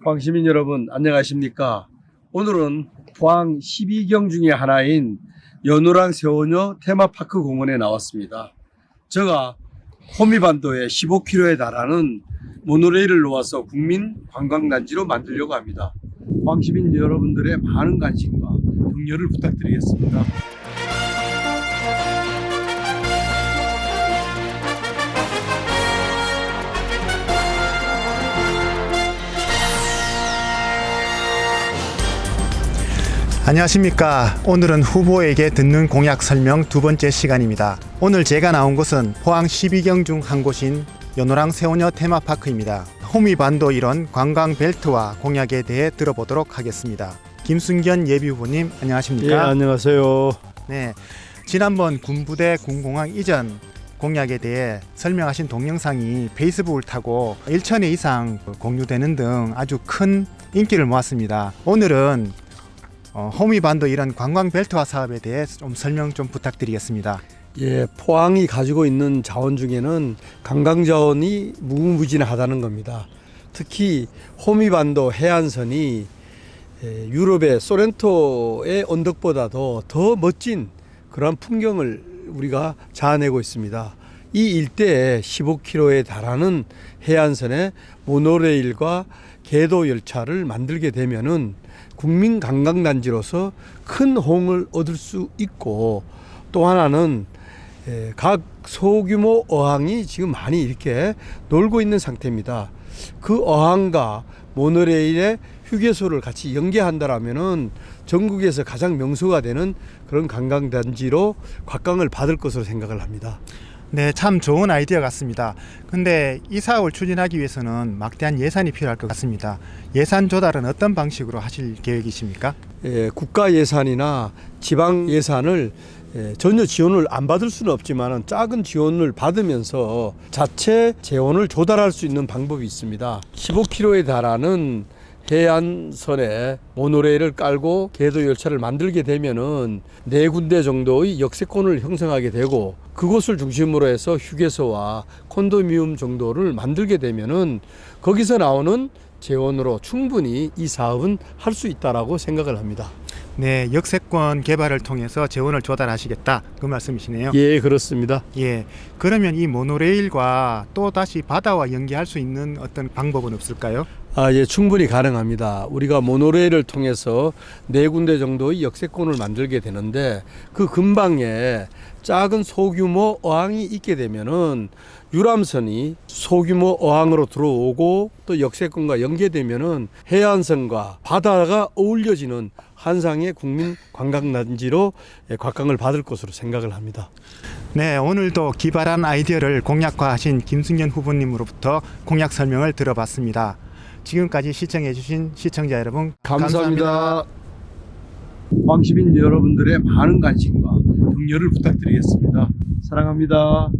포항 시민 여러분 안녕하십니까? 오늘은 포항 12경 중의 하나인 연호랑 세원여 테마파크 공원에 나왔습니다. 제가 호미반도에 15km에 달하는 모노레일을 놓아서 국민 관광단지로 만들려고 합니다. 포항 시민 여러분들의 많은 관심과 격려를 부탁드리겠습니다. 안녕하십니까. 오늘은 후보에게 듣는 공약 설명 두 번째 시간입니다. 오늘 제가 나온 곳은 포항 12경 중 한 곳인 연호랑 세원여 테마파크입니다. 호미반도 일원 관광 벨트와 공약에 대해 들어보도록 하겠습니다. 김순견 예비 후보님 안녕하십니까? 예, 안녕하세요. 네. 지난번 군부대 군공항 이전 공약에 대해 설명하신 동영상이 페이스북을 타고 1천회 이상 공유되는 등 아주 큰 인기를 모았습니다. 오늘은 어, 호미반도 이런 관광 벨트화 사업에 대해 좀 설명 좀 부탁드리겠습니다. 예, 포항이 가지고 있는 자원 중에는 관광 자원이 무궁무진하다는 겁니다. 특히 호미반도 해안선이 예, 유럽의 소렌토의 언덕보다도 더 멋진 그런 풍경을 우리가 자아내고 있습니다. 이 일대에 15km에 달하는 해안선에 모노레일과 계도 열차를 만들게 되면은 국민 관광단지로서 큰 호응을 얻을 수 있고 또 하나는 예, 각 소규모 어항이 지금 많이 이렇게 놀고 있는 상태입니다. 그 어항과 모노레일의 휴게소를 같이 연계한다라면은 전국에서 가장 명소가 되는 그런 관광단지로 곽광을 받을 것으로 생각을 합니다. 네, 참 좋은 아이디어 같습니다. 근데 이 사업을 추진하기 위해서는 막대한 예산이 필요할 것 같습니다. 예산 조달은 어떤 방식으로 하실 계획이십니까? 예, 국가 예산이나 지방 예산을 예, 전혀 지원을 안 받을 수는 없지만 작은 지원을 받으면서 자체 재원을 조달할 수 있는 방법이 있습니다. 15km에 달하는 해안선에 모노레일을 깔고 계도 열차를 만들게 되면은 네 군데 정도의 역세권을 형성하게 되고 그곳을 중심으로 해서 휴게소와 콘도미움 정도를 만들게 되면은 거기서 나오는 재원으로 충분히 이 사업은 할 수 있다라고 생각을 합니다. 네, 역세권 개발을 통해서 재원을 조달하시겠다 그 말씀이시네요. 예, 그렇습니다. 예. 그러면 이 모노레일과 또 다시 바다와 연계할 수 있는 어떤 방법은 없을까요? 아, 예, 충분히 가능합니다. 우리가 모노레일을 통해서 네 군데 정도의 역세권을 만들게 되는데 그 근방에 작은 소규모 어항이 있게 되면은 유람선이 소규모 어항으로 들어오고 또 역세권과 연계되면은 해안선과 바다가 어울려지는 한상의 국민 관광단지로 예, 곽광을 받을 것으로 생각을 합니다. 네, 오늘도 기발한 아이디어를 공약화하신 김승현 후보님으로부터 공약 설명을 들어봤습니다. 지금까지 시청해주신 시청자 여러분 감사합니다. 광시민 여러분들의 많은 관심과 격려를 부탁드리겠습니다. 사랑합니다.